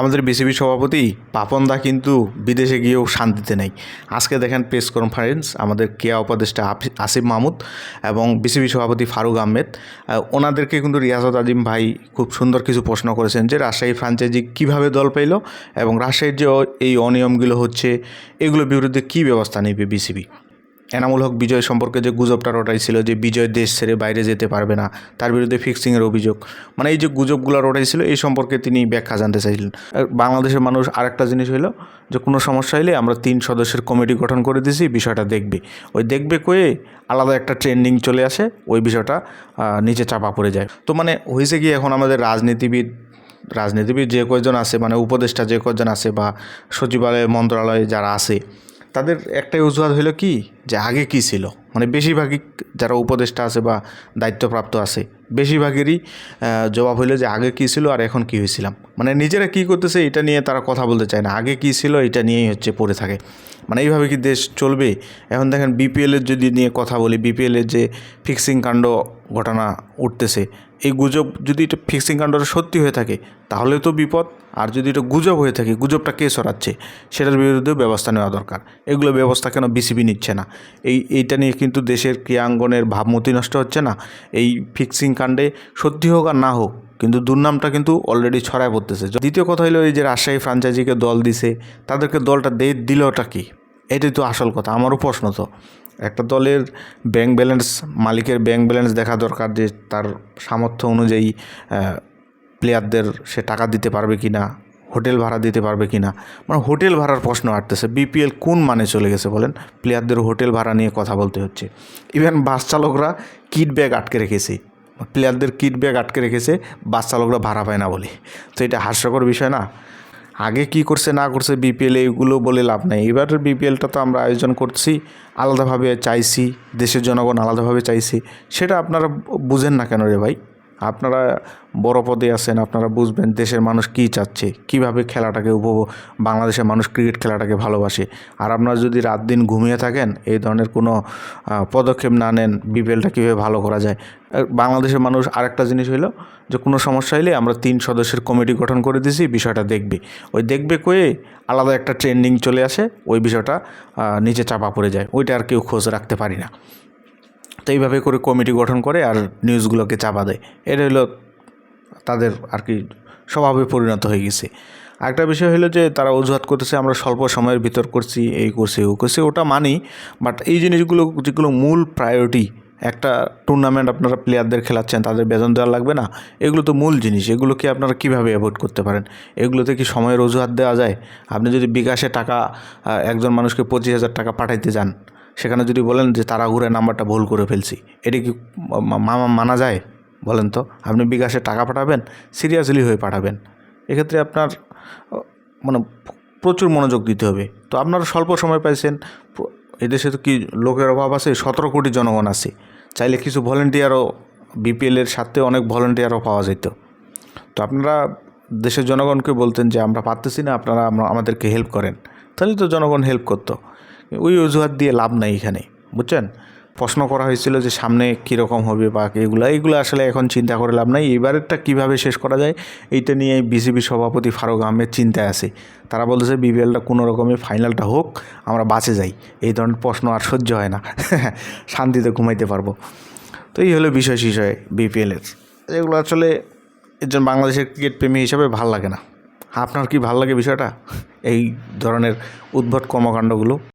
আমাদের বিসিবি সভাপতি পাপন দা কিন্তু বিদেশে গিয়েও শান্তিতে নেই। আজকে দেখেন প্রেস কনফারেন্স আমাদের কেয়া উপদেষ্টা আসিফ মাহমুদ এবং বিসিবি সভাপতি ফারুক আহমেদ। ওনাদেরকে কিন্তু রিয়াজত আজিম ভাই খুব সুন্দর কিছু প্রশ্ন করেছেন যে রাজশাহী ফ্রাঞ্চাইজি কীভাবে দল পেল এবং রাজশাহীর যে এই অনিয়মগুলো হচ্ছে, এগুলোর বিরুদ্ধে কী ব্যবস্থা নেবে বিসিবি? এনামুল হক বিজয় সম্পর্কে যে গুজবটা রটাই ছিল যে বিজয় দেশ ছেড়ে বাইরে যেতে পারবে না, তার বিরুদ্ধে ফিক্সিংয়ের অভিযোগ। মানে এই যে গুজবগুলো রটাইছিল এই সম্পর্কে তিনি ব্যাখ্যা জানতে চাইছিলেন। বাংলাদেশের মানুষ আরেকটা জিনিস হলো যে, কোনো সমস্যা হলে আমরা তিন সদস্যের কমিটি গঠন করে দিয়েছি বিষয়টা দেখবে। ওই দেখবে কয়ে আলাদা একটা ট্রেন্ডিং চলে আসে, ওই বিষয়টা নিচে চাপা পড়ে যায়। তো মানে হয়েছে কি, এখন আমাদের রাজনীতিবিদ রাজনীতিবিদ যে কয়জন আছে মানে উপদেষ্টা যে কয়জন আছে বা সচিবালয় মন্ত্রণালয়ে যারা আছে তাদের একটাই অজুহাত হলো কি? যে আগে কি ছিল? মানে বেশিরভাগই যারা উপদেষ্টা আছে বা দায়িত্বপ্রাপ্ত আছে, বেশিরভাগেরই জবাব হলো যে আগে কি ছিল আর এখন কি হয়েছিলাম মানে নিজেরা কি করতেছে এটা নিয়ে তারা কথা বলতে চায় না। আগে কি ছিল এটা নিয়েই হচ্ছে পড়ে থাকে। মানে এইভাবে কি দেশ চলবে? এখন দেখেন বিপিএলের যদি নিয়ে কথা বলি বিপিএলের যে ফিক্সিং কাণ্ড ঘটনা উঠতেছে, এই গুজব যদি এটা ফিক্সিং কাণ্ডটা সত্যি হয়ে থাকে, তাহলে তো বিপদ। আর যদি এটা গুজব হয়ে থাকে, গুজবটা কে সরাচ্ছে? সেটার বিরুদ্ধেও ব্যবস্থা নেওয়া দরকার। এগুলো ব্যবস্থা কেন বিসিবি নিচ্ছে না? এই, এইটা নিয়ে কিন্তু দেশের ক্রিয়াঙ্গনের ভাবমূর্তি নষ্ট হচ্ছে না। এই ফিক্সিং কাণ্ডে সত্যি হোক আর না হোক, কিন্তু দুর্নামটা কিন্তু অলরেডি ছড়ায় পড়তেছে। দ্বিতীয় কথা হলো এই যে রাজশাহী ফ্রাঞ্চাইজিকে দল দিছে, তাদেরকে দলটা দে, দিলটা কি? এটাই তো আসল কথা, আমারও প্রশ্ন তো। একটা দলের ব্যাংক ব্যালেন্স মালিকের ব্যাংক ব্যালেন্স দেখা দরকার যে তার সামর্থ্য অনুযায়ী প্লেয়ারদের সে টাকা দিতে পারবে কি না হোটেল ভাড়া দিতে পারবে কি না মানে হোটেল ভাড়ার প্রশ্ন আসতেছে। বিপিএল কোন মানে চলে গেছে বলেন? প্লেয়ারদের হোটেল ভাড়া নিয়ে কথা বলতে হচ্ছে। ইভেন বাস চালকরা কিট ব্যাগ আটকে রেখেছে। প্লেয়ারদের কিট ব্যাগ আটকে রেখেছে বাস চালকরা ভাড়া পায় না বলে। তো এটা হাস্যকর বিষয় না? আগে কি করছে, না করছে বিপিএল এইগুলো বলে লাভ নেই। এবারের বিপিএলটা তো আমরা আয়োজন করছি, আলাদাভাবে চাইছি, দেশের জনগণ আলাদাভাবে চাইছি। সেটা আপনারা বুঝেন না কেন রে ভাই? আপনারা বড় পদে আছেন, আপনারা বুঝবেন দেশের মানুষ কী চাচ্ছে, কীভাবে খেলাটাকে উপভোগ, বাংলাদেশের মানুষ ক্রিকেট খেলাটাকে ভালোবাসে। আর আপনারা যদি রাত দিন ঘুমিয়ে থাকেন, এই ধরনের কোনো পদক্ষেপ না নেন, বিপিএলটা কীভাবে ভালো করা যায়। বাংলাদেশের মানুষ আরেকটা জিনিস হলো যে, কোনো সমস্যা হলে আমরা তিন সদস্যের কমিটি গঠন করে দিয়েছি বিষয়টা দেখবে। ওই দেখবে কয়ে আলাদা একটা ট্রেন্ডিং চলে আসে, ওই বিষয়টা নিচে চাপা পড়ে যায়। ওইটা আর কেউ খোঁজ রাখতে পারি না। তো এইভাবে করে কমিটি গঠন করে আর নিউজগুলোকে চাপা দেয়। এটা হলো তাদের আর কি স্বভাবে পরিণত হয়ে গেছে। আরেকটা বিষয় হলো যে তারা অজুহাত করতেছে, আমরা স্বল্প সময়ের ভিতর করছি, এই করছি, ও করছি, ওটা মানি বাট এই জিনিসগুলো, যেগুলো মূল প্রায়োরিটি একটা টুর্নামেন্ট আপনারা প্লেয়ারদের খেলাচ্ছেন, তাদের বেতন দেওয়া লাগবে না, এগুলো তো মূল জিনিস, এগুলোকে আপনারা কীভাবে অ্যাভয়েড করতে পারেন? এগুলোতে কি সময়ের অজুহাত দেওয়া যায়? আপনি যদি বিকাশে টাকা একজন মানুষকে পঁচিশ হাজার টাকা পাঠাইতে যান সেখানে যদি বলেন যে তারা ঘুরে নাম্বারটা ভুল করে ফেলছি, এটা কি মা- মা- মানা যায়? বলেন তো। আপনি বিকাশে টাকা পাঠাবেন, সিরিয়াসলি হয়ে পাঠাবেন। এক্ষেত্রে আপনার মানে প্রচুর মনোযোগ দিতে হবে। তো আপনারা স্বল্প সময় পাইছেন এদেশে তো কি লোকের অভাব আছে? সতেরো কোটি জনগণ আছে। চাইলে কিছু ভলেন্টিয়ারও বিপিএলের সাথে অনেক ভলেন্টিয়ারও পাওয়া যেত। তো আপনারা দেশের জনগণকে বলতেন যে, আমরা পারতেছি না, আপনারা আমাদেরকে হেল্প করেন। তাহলে তো জনগণ হেল্প করতো। ওই অজুহাত দিয়ে লাভ নাই এখানে, বুঝছেন? প্রশ্ন করা হয়েছিল যে সামনে কীরকম হবে বা এগুলো এইগুলো আসলে এখন চিন্তা করে লাভ নাই। এবারেরটা কীভাবে শেষ করা যায়, এইটা নিয়ে বিসিবি সভাপতি ফারুক আহমেদ চিন্তায় আছে। তারা বলতেছে বিপিএলটা কোনো রকমে ফাইনালটা হোক, আমরা বাঁচে যাই। এই ধরনের প্রশ্ন আর সহ্য হয় না। শান্তিতে ঘুমাইতে পারব। তো এই হলো বিষয় বিষয় বিপিএলের। এগুলো আসলে একজন বাংলাদেশের ক্রিকেট প্রেমী হিসাবে ভালো লাগে না। আপনার কি ভালো লাগে বিষয়টা? এই ধরনের উদ্ভট কর্মকাণ্ডগুলো?